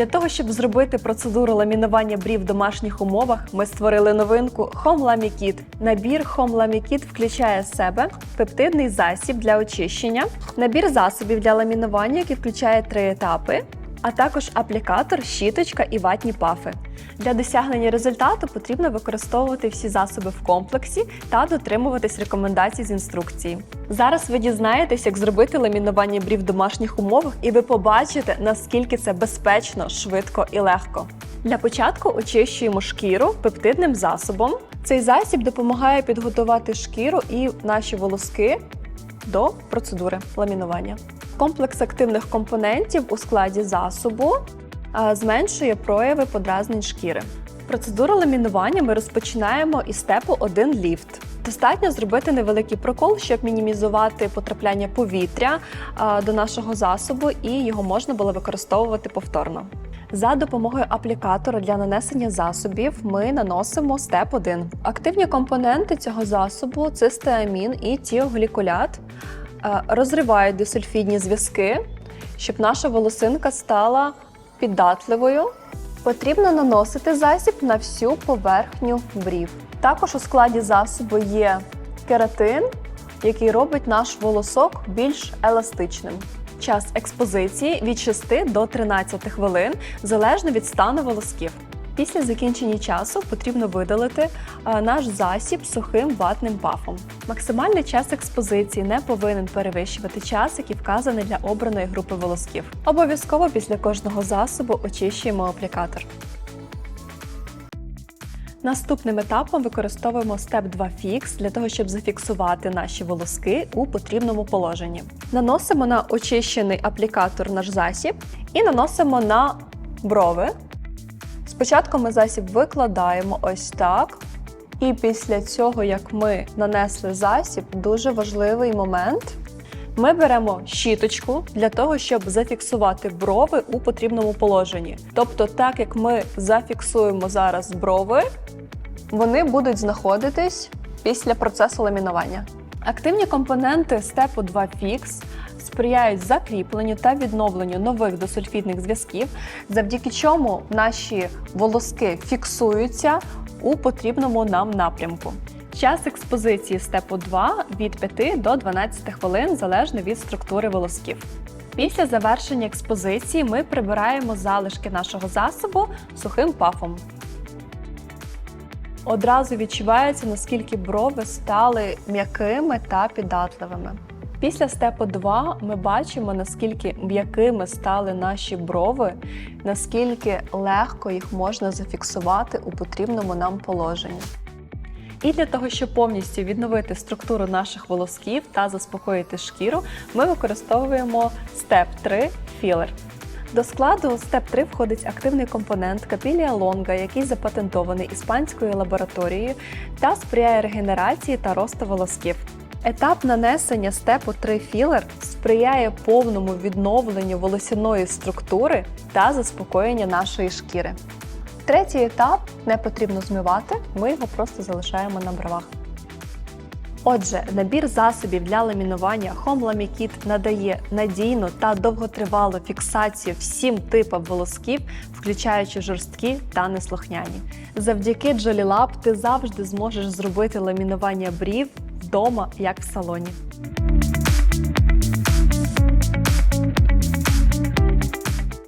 Для того, щоб зробити процедуру ламінування брів в домашніх умовах, ми створили новинку Home Lamy Kit. Набір Home Lamy Kit включає в себе пептидний засіб для очищення, набір засобів для ламінування, який включає три етапи, а також аплікатор, щіточка і ватні пафи. Для досягнення результату потрібно використовувати всі засоби в комплексі та дотримуватись рекомендацій з інструкції. Зараз ви дізнаєтесь, як зробити ламінування брів в домашніх умовах, і ви побачите, наскільки це безпечно, швидко і легко. Для початку очищуємо шкіру пептидним засобом. Цей засіб допомагає підготувати шкіру і наші волоски до процедури ламінування. Комплекс активних компонентів у складі засобу зменшує прояви подразнень шкіри. Процедуру ламінування ми розпочинаємо із степу 1 ліфт. Достатньо зробити невеликий прокол, щоб мінімізувати потрапляння повітря до нашого засобу, і його можна було використовувати повторно. За допомогою аплікатора для нанесення засобів ми наносимо степ 1. Активні компоненти цього засобу цистеамін і тіогліколят е, розривають дисульфідні зв'язки, щоб наша волосинка стала піддатливою. Потрібно наносити засіб на всю поверхню брів. Також у складі засобу є кератин, який робить наш волосок більш еластичним. Час експозиції від 6 до 13 хвилин залежно від стану волосків. Після закінчення часу потрібно видалити е, наш засіб сухим ватним пафом. Максимальний час експозиції не повинен перевищувати час, який вказаний для обраної групи волосків. Обов'язково після кожного засобу очищуємо аплікатор. Наступним етапом використовуємо Step 2 Fix для того, щоб зафіксувати наші волоски у потрібному положенні. Наносимо на очищений аплікатор наш засіб і наносимо на брови. Спочатку ми засіб викладаємо ось так. І після цього, як ми нанесли засіб, дуже важливий момент. Ми беремо щіточку для того, щоб зафіксувати брови у потрібному положенні. Тобто, так як ми зафіксуємо зараз брови, вони будуть знаходитись після процесу ламінування. Активні компоненти степу 2 Fix сприяють закріпленню та відновленню нових досульфідних зв'язків, завдяки чому наші волоски фіксуються у потрібному нам напрямку. Час експозиції степу 2 від 5 до 12 хвилин залежно від структури волосків. Після завершення експозиції ми прибираємо залишки нашого засобу сухим пафом. Одразу відчувається, наскільки брови стали м'якими та піддатливими. Після степу 2 ми бачимо, наскільки м'якими стали наші брови, наскільки легко їх можна зафіксувати у потрібному нам положенні. І для того, щоб повністю відновити структуру наших волосків та заспокоїти шкіру, ми використовуємо степ 3 філер. До складу степ 3 входить активний компонент Капілія лонга, який запатентований іспанською лабораторією та сприяє регенерації та росту волосків. Етап нанесення степу 3 філер сприяє повному відновленню волосяної структури та заспокоєння нашої шкіри. Третій етап не потрібно змивати, ми його просто залишаємо на бровах. Отже, набір засобів для ламінування Home Lamy Kit надає надійну та довготривалу фіксацію всім типам волосків, включаючи жорсткі та неслухняні. Завдяки Jolly Lab ти завжди зможеш зробити ламінування брів вдома, як в салоні.